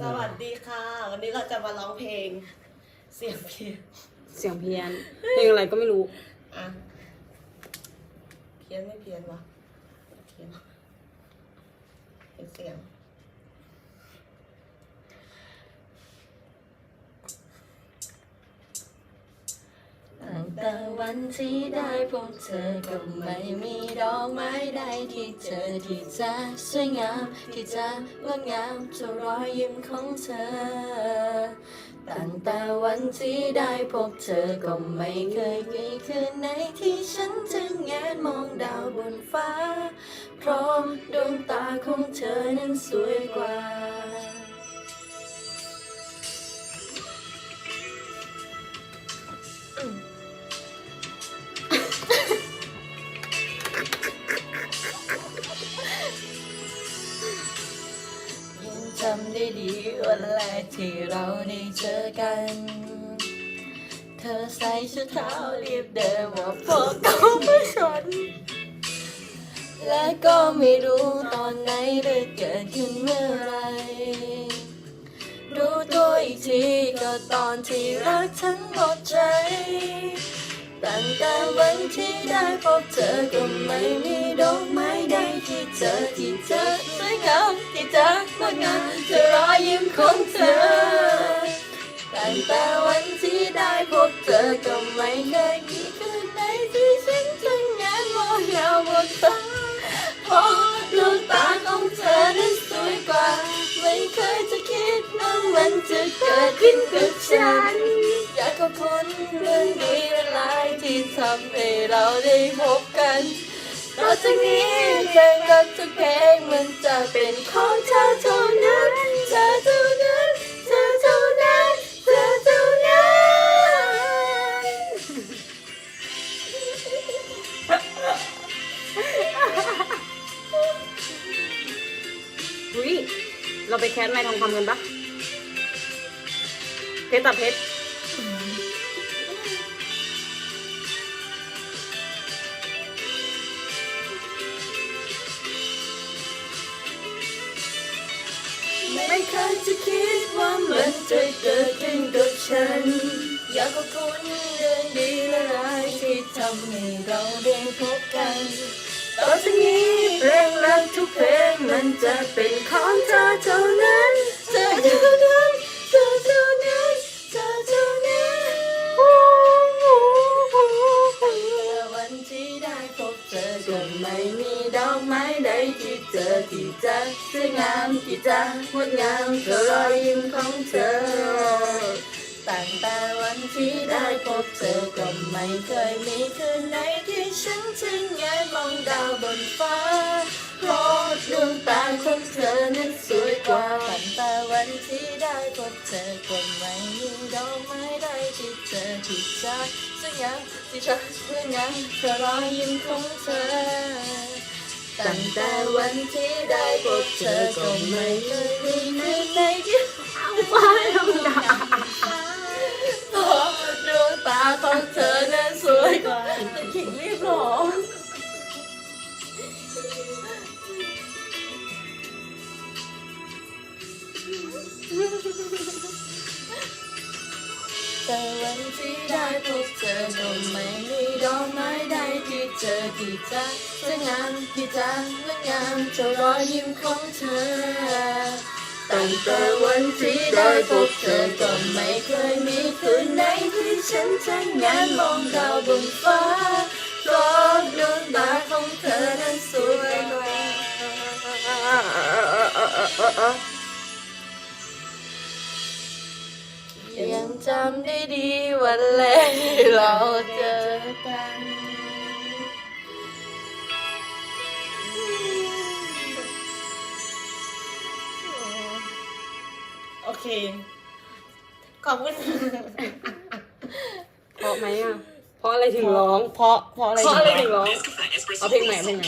สวัสดีค่ะ วันนี้เราจะมาร้องเพลง เสียงเพี้ยนเสียงเพี้ยนเพลงอะไรก็ไม่รู้อะเพี้ยนไม่เพี้ยนวะเพี้ยนเป็นเสียง ตั้ วันที่ได้พบเธอก็ไม่มีดอกไม้ใดที่เจอที่จะสวยงามที่จะงดงามเท่ารอยยิ้มของเธอ ตั้งแต่วันที่ได้พบเธอก็ไม่เคยมีคืนไหนที่ฉันจะแงนมองดาวบนฟ้าเพราะดวงตาของเธอนั้นสวยกว่า กที่เราได้เจอกัน เธอใส่ชุดเท้ารีบเดินมาพบกับเพื่อฉันและก็ไม่รู้ตอนไหนหรือเกิดขึ้นเมื่อไร รู้ตัวอีกทีก็ตอนที่รักฉันหมดใจ ตั้งแต่วันที่ได้พบเธอก็ไม่มีดอกไม้ใดที่เจอที่เจอสวยงามที่เจองดงามเธอ อยยิ้มของเธอ ตั้งแต่วันที่ได้พบเธอก็ไม่เคยมีคืนไหนที่ฉันจะแงนมองดาวบนฟ้าเพราะดวงตาของเธอนั้นสวยกว่า ไม่เคยจะคิดว่ามันจะเกิดขึ้นกับฉัน อยากขอบคุณเรื่องดีและลายที่ทำให้เราได้พบกัน ต่อจากนี้เพลงรักทุกเพลงมันจะเป็นของเธอเท่านั้นเธอเท่านั้นเธอเท่านั้นเธอเท่านั้นอุ้ยเราไปแคสไม้ทองคำกันปะเพชรตับเพชร ไม่เคยจะคิดว่ามันจะเกิดขึ้นกับฉัน อยากขอบคุณเรื่องดีและร้ายที่ทำให้เราได้พบกัน ต่อจากนี้เพลงรักทุกเพลงมันจะเป็นของเธอเท่านั้น เธอเท่านั้น ใดที่เจอที่จะสวยงามที่จะงดงามเท่ารอยยิ้มของเธอตั้งแต่วันที่ได้พบเธอก็ไม่เคยมีคืนไหนที่ฉันจะแงนมองดาวบนฟ้าเพราะดวงตาของเธอนั้นสวยกว่าตั้งแต่วันที่ได้พบเธอก็ไม่มีดอกไม้ใดที่เธอที่จะสวยงามที่จะสวยงามเธอรอยยิ้มของเธอ ตั้งแต่วันที่ได้พบเธอก็ไม่เคยลืมในใจ แต่วันที่ได้พบเธอก็ไม่มีดอกไม้ใดที่เจอที่จะสวยงามที่จะงดงามเท่ารอยยิ้มของเธอตั้งแต่วันที่ได้พบเธอก็ไม่เคยมีคืนไหนที่ฉันจะงานมองดาวบนฟ้าเพราะดวงตาของเธอนั้นสวย จำได้ดีวันแรกที่เราเจอกันโอเค ขอบคุณ เพราะไหมอะ เพราะอะไรถึงร้อง เพราะเพราะอะไรเพราะอะไรถึงถึงร้อง เอาเพลงใหม่เพลงไหน